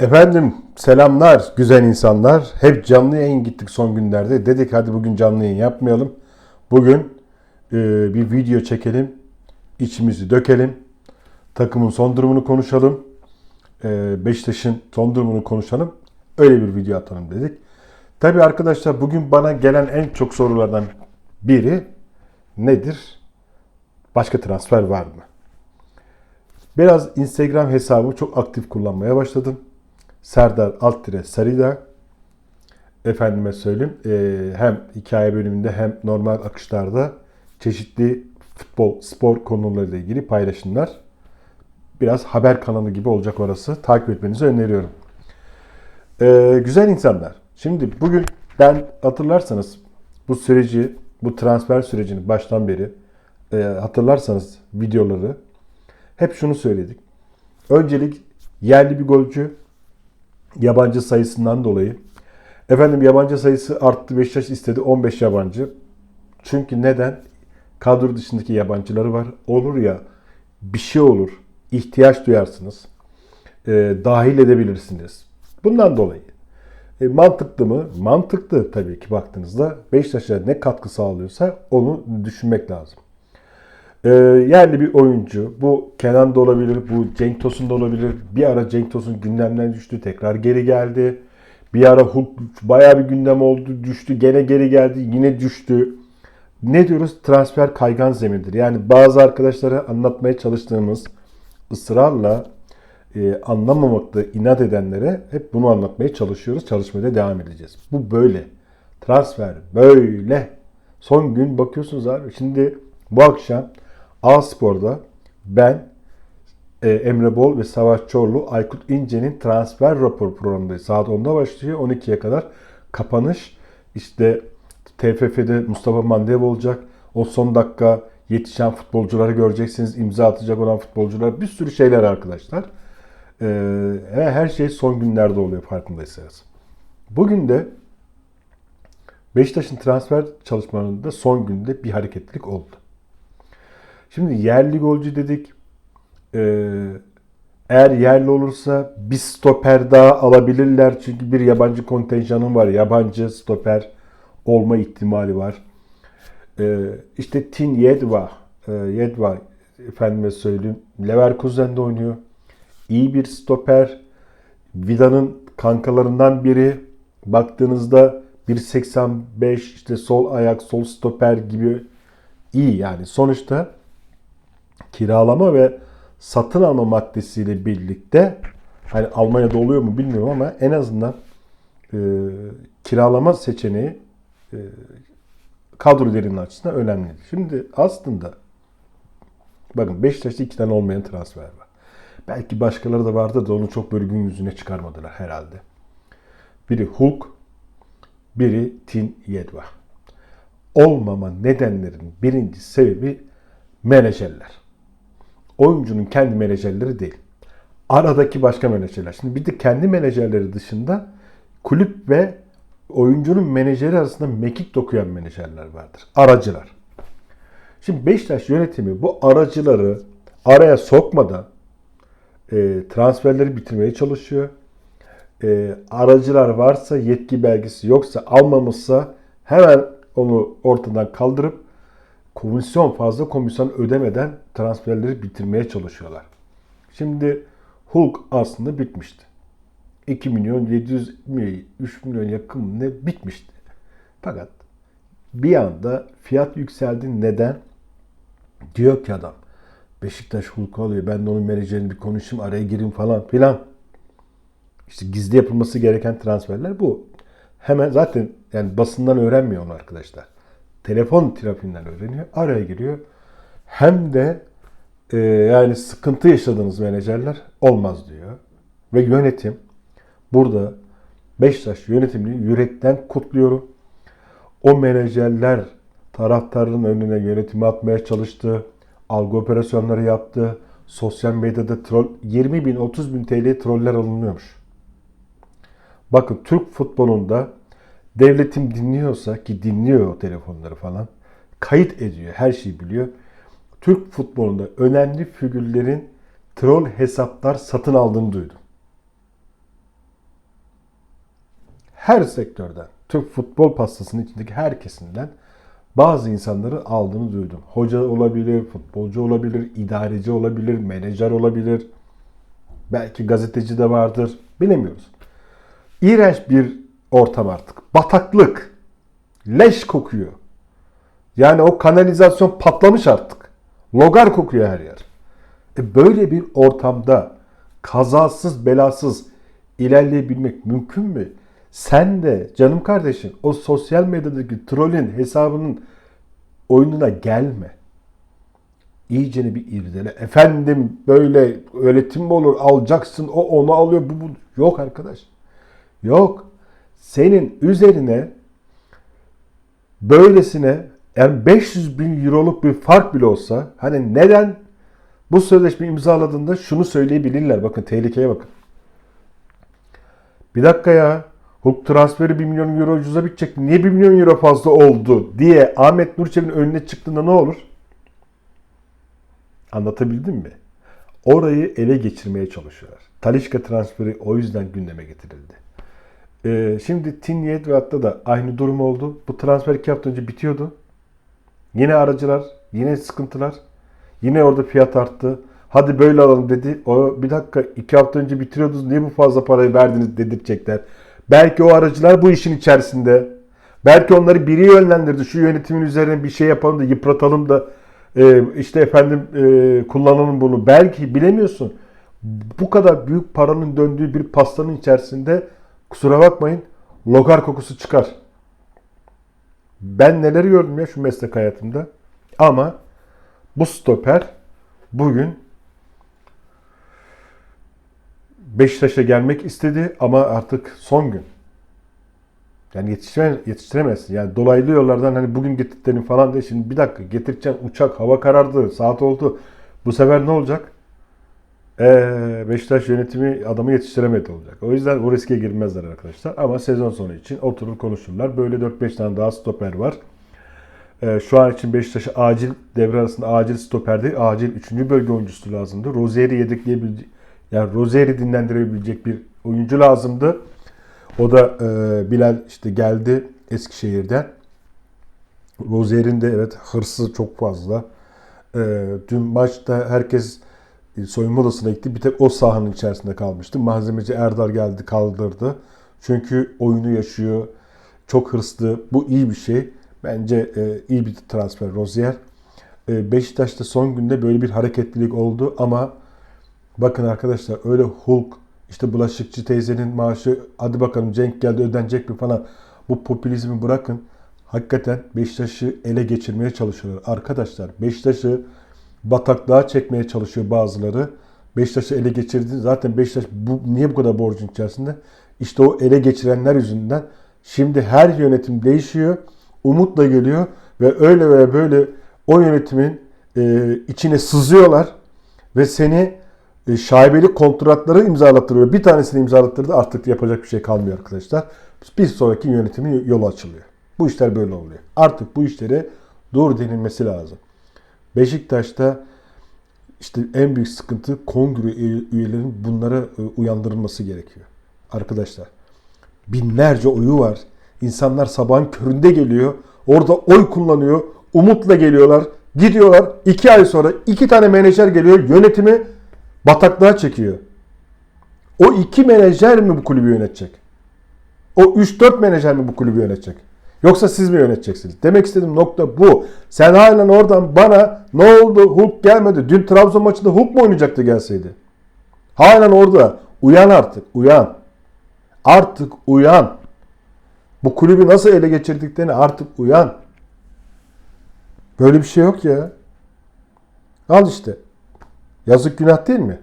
Efendim selamlar güzel insanlar. Hep canlı yayın gittik son günlerde. Dedik hadi bugün canlı yayın yapmayalım. Bugün e, bir video çekelim. içimizi dökelim. Takımın son durumunu konuşalım. E, Beşiktaş'ın son durumunu konuşalım. Öyle bir video atalım dedik. Tabii arkadaşlar bugün bana gelen en çok sorulardan biri nedir? Başka transfer var mı? Biraz Instagram hesabı çok aktif kullanmaya başladım. Serdar Alttire Sarıda efendime söyleyeyim e, hem hikaye bölümünde hem normal akışlarda çeşitli futbol, spor konularıyla ilgili paylaşımlar. Biraz haber kanalı gibi olacak orası. Takip etmenizi öneriyorum. E, güzel insanlar. Şimdi bugün ben hatırlarsanız bu süreci, bu transfer sürecini baştan beri e, hatırlarsanız videoları hep şunu söyledik. Öncelik yerli bir golcü, yabancı sayısından dolayı. Efendim yabancı sayısı arttı. Beşiktaş istedi 15 yabancı. Çünkü neden? Kadro dışındaki yabancıları var. Olur ya bir şey olur. ihtiyaç duyarsınız. E, dahil edebilirsiniz. Bundan dolayı. E, mantıklı mı? Mantıklı tabii ki baktığınızda. Beşiktaş'a ne katkı sağlıyorsa onu düşünmek lazım. E, yerli bir oyuncu. Bu Kenan da olabilir, bu Cenk Tosun da olabilir. Bir ara Cenk Tosun gündemden düştü, tekrar geri geldi. Bir ara Hulk bayağı bir gündem oldu, düştü, gene geri geldi, yine düştü. Ne diyoruz? Transfer kaygan zemindir. Yani bazı arkadaşlara anlatmaya çalıştığımız ısrarla e, anlamamakta inat edenlere hep bunu anlatmaya çalışıyoruz. Çalışmaya da devam edeceğiz. Bu böyle. Transfer böyle. Son gün bakıyorsunuz abi. Şimdi bu akşam A Spor'da ben e, Emre Bol ve Savaş Çorlu Aykut İnce'nin transfer rapor programındayız. Saat 10'da başlıyor. 12'ye kadar kapanış. İşte TFF'de Mustafa Mandev olacak. O son dakika yetişen futbolcuları göreceksiniz. imza atacak olan futbolcular. Bir sürü şeyler arkadaşlar. Ee, her şey son günlerde oluyor farkındaysanız. Bugün de Beşiktaş'ın transfer çalışmalarında son günde bir hareketlilik oldu. Şimdi yerli golcü dedik. Ee, eğer yerli olursa bir stoper daha alabilirler. Çünkü bir yabancı kontenjanım var. Yabancı stoper olma ihtimali var. Ee, işte Tin Yedva, e, Yedva efendime söyleyeyim. Leverkusen'de oynuyor. İyi bir stoper. Vida'nın kankalarından biri. Baktığınızda 1.85 işte sol ayak, sol stoper gibi iyi yani. Sonuçta kiralama ve satın alma maddesiyle birlikte hani Almanya'da oluyor mu bilmiyorum ama en azından e, kiralama seçeneği e, kadro derinliği açısından önemli. Şimdi aslında bakın Beşiktaş'ta iki tane olmayan transfer var. Belki başkaları da vardı da onu çok böyle gün yüzüne çıkarmadılar herhalde. Biri Hulk, biri Tin Yedva. Olmama nedenlerin birinci sebebi menajerler oyuncunun kendi menajerleri değil. Aradaki başka menajerler. Şimdi bir de kendi menajerleri dışında kulüp ve oyuncunun menajeri arasında mekik dokuyan menajerler vardır. Aracılar. Şimdi Beşiktaş yönetimi bu aracıları araya sokmadan e, transferleri bitirmeye çalışıyor. E, aracılar varsa yetki belgesi yoksa almamışsa hemen onu ortadan kaldırıp komisyon fazla komisyon ödemeden transferleri bitirmeye çalışıyorlar. Şimdi Hulk aslında bitmişti. 2 milyon 700 mi 3 milyon yakın ne bitmişti. Fakat bir anda fiyat yükseldi. Neden? Diyor ki adam Beşiktaş Hulk alıyor. Ben de onun menajerini bir konuşayım araya gireyim falan filan. İşte gizli yapılması gereken transferler bu. Hemen zaten yani basından öğrenmiyor onu arkadaşlar telefon trafiğinden öğreniyor. Araya giriyor. Hem de e, yani sıkıntı yaşadığınız menajerler olmaz diyor. Ve yönetim burada Beşiktaş yönetimini yürekten kutluyorum. O menajerler taraftarın önüne yönetimi atmaya çalıştı. Algı operasyonları yaptı. Sosyal medyada troll 20 bin 30 bin TL troller alınıyormuş. Bakın Türk futbolunda devletim dinliyorsa ki dinliyor o telefonları falan kayıt ediyor. Her şeyi biliyor. Türk futbolunda önemli figürlerin troll hesaplar satın aldığını duydum. her sektörden, Türk futbol pastasının içindeki her kesimden bazı insanları aldığını duydum. Hoca olabilir, futbolcu olabilir, idareci olabilir, menajer olabilir. Belki gazeteci de vardır. Bilemiyoruz. İğrenç bir ortam artık. Bataklık. Leş kokuyor. Yani o kanalizasyon patlamış artık. Logar kokuyor her yer. E böyle bir ortamda kazasız belasız ilerleyebilmek mümkün mü? Sen de canım kardeşim o sosyal medyadaki trolün hesabının oyununa gelme. İyicene bir irdele. Efendim böyle öğretim mi olur? Alacaksın o onu alıyor bu bu. Yok arkadaş. Yok. Senin üzerine böylesine yani 500 bin euroluk bir fark bile olsa hani neden bu sözleşme imzaladığında şunu söyleyebilirler. Bakın tehlikeye bakın. Bir dakika ya. Hulk transferi 1 milyon euro ucuza bitecek. Niye 1 milyon euro fazla oldu diye Ahmet Nurçevi'nin önüne çıktığında ne olur? Anlatabildim mi? Orayı ele geçirmeye çalışıyorlar. Talişka transferi o yüzden gündeme getirildi. Ee, şimdi Tinyet ve hatta da aynı durum oldu. Bu transfer iki hafta önce bitiyordu. Yine aracılar, yine sıkıntılar. Yine orada fiyat arttı. Hadi böyle alalım dedi. O bir dakika iki hafta önce bitiriyordunuz. Niye bu fazla parayı verdiniz dedirtecekler. Belki o aracılar bu işin içerisinde. Belki onları biri yönlendirdi. Şu yönetimin üzerine bir şey yapalım da yıpratalım da e, işte efendim e, kullanalım bunu. Belki bilemiyorsun. Bu kadar büyük paranın döndüğü bir pastanın içerisinde kusura bakmayın logar kokusu çıkar. Ben neler gördüm ya şu meslek hayatımda. Ama bu stoper bugün Beşiktaş'a gelmek istedi ama artık son gün. Yani yetiştire, yetiştiremezsin. Yani dolaylı yollardan hani bugün getirdiklerini falan de şimdi bir dakika getireceksin uçak hava karardı saat oldu. Bu sefer ne olacak? Ee, Beşiktaş yönetimi adamı yetiştiremedi olacak. O yüzden o riske girmezler arkadaşlar. Ama sezon sonu için oturur konuşurlar. Böyle 4-5 tane daha stoper var. Ee, şu an için Beşiktaş'a acil devre arasında acil stoper değil, acil 3. bölge oyuncusu lazımdı. Rozier'i yedekleyebilecek, yani Rozier'i dinlendirebilecek bir oyuncu lazımdı. O da e, Bilal işte geldi Eskişehir'den. Rozier'in de evet hırsı çok fazla. E, dün maçta herkes soyunma odasına gitti. Bir tek o sahanın içerisinde kalmıştı. Malzemeci Erdal geldi kaldırdı. Çünkü oyunu yaşıyor. Çok hırslı. Bu iyi bir şey. Bence e, iyi bir transfer Rozier. E, Beşiktaş'ta son günde böyle bir hareketlilik oldu ama bakın arkadaşlar öyle Hulk işte bulaşıkçı teyzenin maaşı hadi bakalım Cenk geldi ödenecek mi falan bu popülizmi bırakın. Hakikaten Beşiktaş'ı ele geçirmeye çalışıyorlar. Arkadaşlar Beşiktaş'ı bataklığa çekmeye çalışıyor bazıları. Beşiktaş'ı ele geçirdi. Zaten Beşiktaş bu, niye bu kadar borcun içerisinde? İşte o ele geçirenler yüzünden şimdi her yönetim değişiyor. Umutla geliyor ve öyle veya böyle o yönetimin e, içine sızıyorlar ve seni e, şaibeli kontratları imzalattırıyor. Bir tanesini imzalattırdı artık yapacak bir şey kalmıyor arkadaşlar. Bir sonraki yönetimin yolu açılıyor. Bu işler böyle oluyor. Artık bu işlere dur denilmesi lazım. Beşiktaş'ta işte en büyük sıkıntı kongre üyelerinin bunlara e, uyandırılması gerekiyor. Arkadaşlar binlerce oyu var. İnsanlar sabahın köründe geliyor. Orada oy kullanıyor. Umutla geliyorlar. Gidiyorlar. iki ay sonra iki tane menajer geliyor. Yönetimi bataklığa çekiyor. O iki menajer mi bu kulübü yönetecek? O 3-4 menajer mi bu kulübü yönetecek? Yoksa siz mi yöneteceksiniz? Demek istediğim nokta bu. Sen halen oradan bana ne oldu Hulk gelmedi. Dün Trabzon maçında Hulk mu oynayacaktı gelseydi? Halen orada. Uyan artık. Uyan. Artık uyan. Bu kulübü nasıl ele geçirdiklerini artık uyan. Böyle bir şey yok ya. Al işte. Yazık günah değil mi?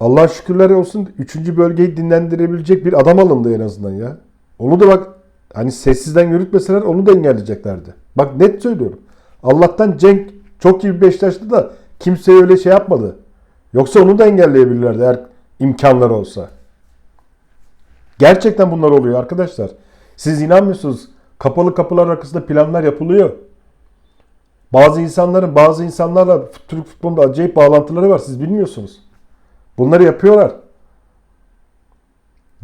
Allah şükürler olsun. Üçüncü bölgeyi dinlendirebilecek bir adam alındı en azından ya. Onu da bak hani sessizden yürütmeseler onu da engelleyeceklerdi. Bak net söylüyorum. Allah'tan Cenk çok iyi bir Beşiktaş'tı da kimse öyle şey yapmadı. Yoksa onu da engelleyebilirlerdi eğer imkanları olsa. Gerçekten bunlar oluyor arkadaşlar. Siz inanmıyorsunuz. Kapalı kapılar arkasında planlar yapılıyor. Bazı insanların bazı insanlarla Türk futbolunda acayip bağlantıları var. Siz bilmiyorsunuz. Bunları yapıyorlar.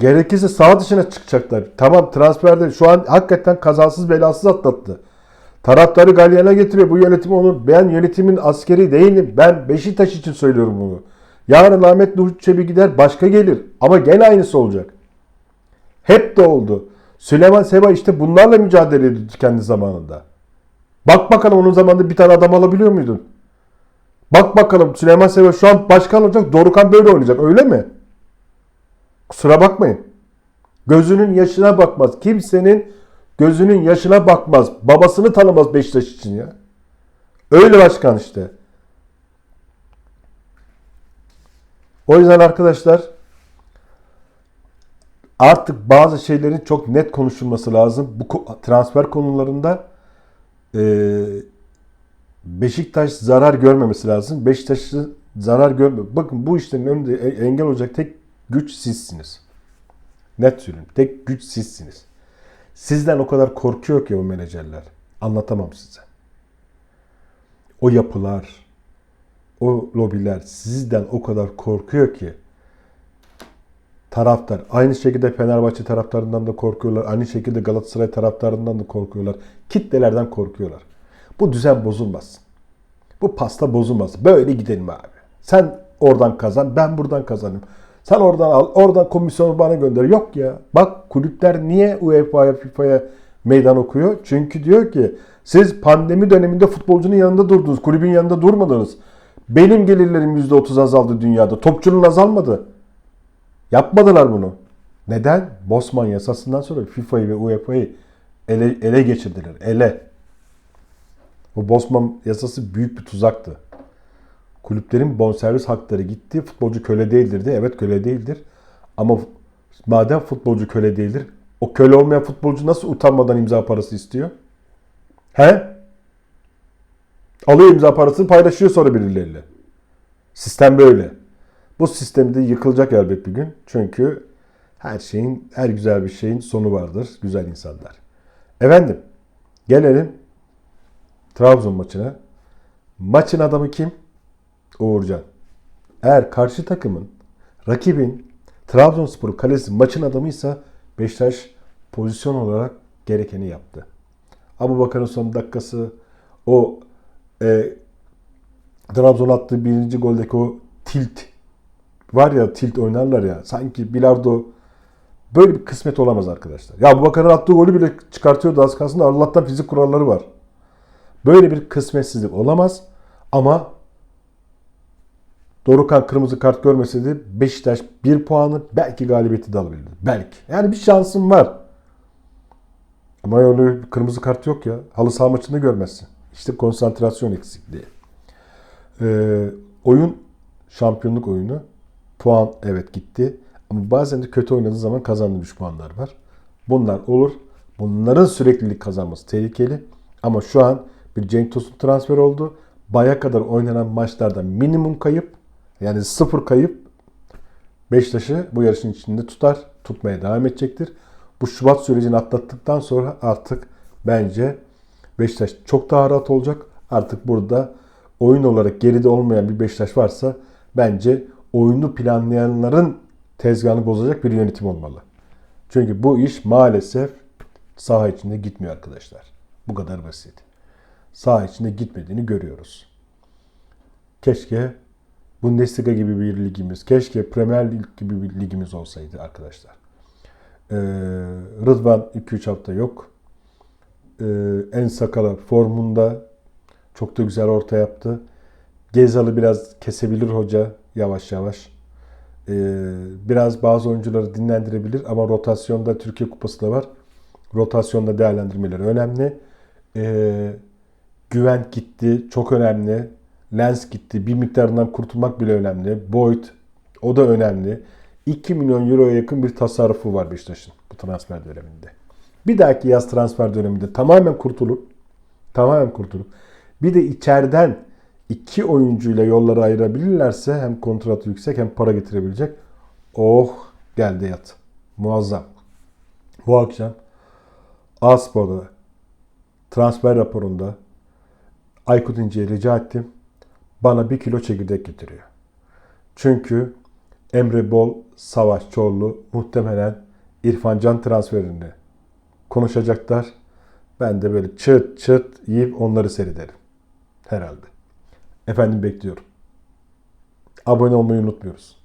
Gerekirse sağ dışına çıkacaklar. Tamam transferde şu an hakikaten kazasız belasız atlattı. Taraftarı galyana getiriyor. Bu yönetim onu. Ben yönetimin askeri değilim. Ben Beşiktaş için söylüyorum bunu. Yarın Ahmet Nur Çebi gider başka gelir. Ama gene aynısı olacak. Hep de oldu. Süleyman Seba işte bunlarla mücadele ediyordu kendi zamanında. Bak bakalım onun zamanında bir tane adam alabiliyor muydun? Bak bakalım Süleyman Seba şu an başkan olacak. Dorukan böyle oynayacak. Öyle mi? Kusura bakmayın. Gözünün yaşına bakmaz. Kimsenin gözünün yaşına bakmaz. Babasını tanımaz Beşiktaş için ya. Öyle başkan işte. O yüzden arkadaşlar artık bazı şeylerin çok net konuşulması lazım. Bu transfer konularında eee, Beşiktaş zarar görmemesi lazım. Beşiktaş'ı zarar görme. Bakın bu işlerin önünde e- engel olacak tek güç sizsiniz. Net söyleyeyim. Tek güç sizsiniz. Sizden o kadar korkuyor ki o menajerler. Anlatamam size. O yapılar, o lobiler sizden o kadar korkuyor ki taraftar. Aynı şekilde Fenerbahçe taraftarından da korkuyorlar. Aynı şekilde Galatasaray taraftarından da korkuyorlar. Kitlelerden korkuyorlar. Bu düzen bozulmaz. Bu pasta bozulmaz. Böyle gidelim abi. Sen oradan kazan, ben buradan kazanayım. Sen oradan al, oradan komisyonu bana gönder. Yok ya. Bak kulüpler niye UEFA'ya, FIFA'ya meydan okuyor? Çünkü diyor ki siz pandemi döneminde futbolcunun yanında durdunuz. Kulübün yanında durmadınız. Benim gelirlerim %30 azaldı dünyada. Topçunun azalmadı. Yapmadılar bunu. Neden? Bosman yasasından sonra FIFA'yı ve UEFA'yı ele, ele geçirdiler. Ele. Bu Bosman yasası büyük bir tuzaktı. Kulüplerin bonservis hakları gitti. Futbolcu köle değildir de. Evet köle değildir. Ama madem futbolcu köle değildir, o köle olmayan futbolcu nasıl utanmadan imza parası istiyor? He? Alıyor imza parasını paylaşıyor sonra birileriyle. Sistem böyle. Bu sistem de yıkılacak elbet bir gün. Çünkü her şeyin, her güzel bir şeyin sonu vardır. Güzel insanlar. Efendim, gelelim Trabzon maçına. Maçın adamı kim? Uğurcan. Eğer karşı takımın, rakibin Trabzonspor kalesi maçın adamıysa Beşiktaş pozisyon olarak gerekeni yaptı. Abu Bakar'ın son dakikası o e, Trabzon attığı birinci goldeki o tilt var ya tilt oynarlar ya sanki bilardo böyle bir kısmet olamaz arkadaşlar. Ya bu Bakar'ın attığı golü bile çıkartıyordu az kalsın da Allah'tan fizik kuralları var. Böyle bir kısmetsizlik olamaz ama Dorukan kırmızı kart görmeseydi Beşiktaş bir puanı belki galibiyeti de alabilirdi. Belki. Yani bir şansım var. Ama öyle bir kırmızı kart yok ya. Halı saha maçında görmezsin. İşte konsantrasyon eksikliği. Ee, oyun şampiyonluk oyunu. Puan evet gitti. Ama bazen de kötü oynadığı zaman kazandığı 3 puanlar var. Bunlar olur. Bunların süreklilik kazanması tehlikeli. Ama şu an bir Cenk Tosun transfer oldu. Baya kadar oynanan maçlarda minimum kayıp yani sıfır kayıp Beşiktaş'ı bu yarışın içinde tutar. Tutmaya devam edecektir. Bu Şubat sürecini atlattıktan sonra artık bence Beşiktaş çok daha rahat olacak. Artık burada oyun olarak geride olmayan bir Beşiktaş varsa bence oyunu planlayanların tezgahını bozacak bir yönetim olmalı. Çünkü bu iş maalesef saha içinde gitmiyor arkadaşlar. Bu kadar basit. Saha içinde gitmediğini görüyoruz. Keşke Bundesliga gibi bir ligimiz, keşke Premier Lig gibi bir ligimiz olsaydı arkadaşlar. Ee, Rıdvan 2-3 hafta yok. Ee, en sakala formunda çok da güzel orta yaptı. Gezal'ı biraz kesebilir hoca yavaş yavaş. Ee, biraz bazı oyuncuları dinlendirebilir ama rotasyonda Türkiye Kupası da var. Rotasyonda değerlendirmeleri önemli. Ee, güven gitti, çok önemli. Lens gitti, bir miktarından kurtulmak bile önemli. Boyd, o da önemli. 2 milyon euroya yakın bir tasarrufu var Beşiktaş'ın bu transfer döneminde. Bir dahaki yaz transfer döneminde tamamen kurtulup tamamen kurtulup bir de içeriden iki oyuncuyla yolları ayırabilirlerse hem kontratı yüksek hem para getirebilecek. Oh geldi yat. Muazzam. Bu akşam Aspor'da transfer raporunda Aykut İnce'ye rica ettim. Bana bir kilo çekirdek getiriyor. Çünkü Emre Bol, Savaş Çorlu muhtemelen İrfan Can transferinde konuşacaklar. Ben de böyle çıt çıt yiyip onları seyrederim. Herhalde. Efendim bekliyorum. Abone olmayı unutmuyoruz.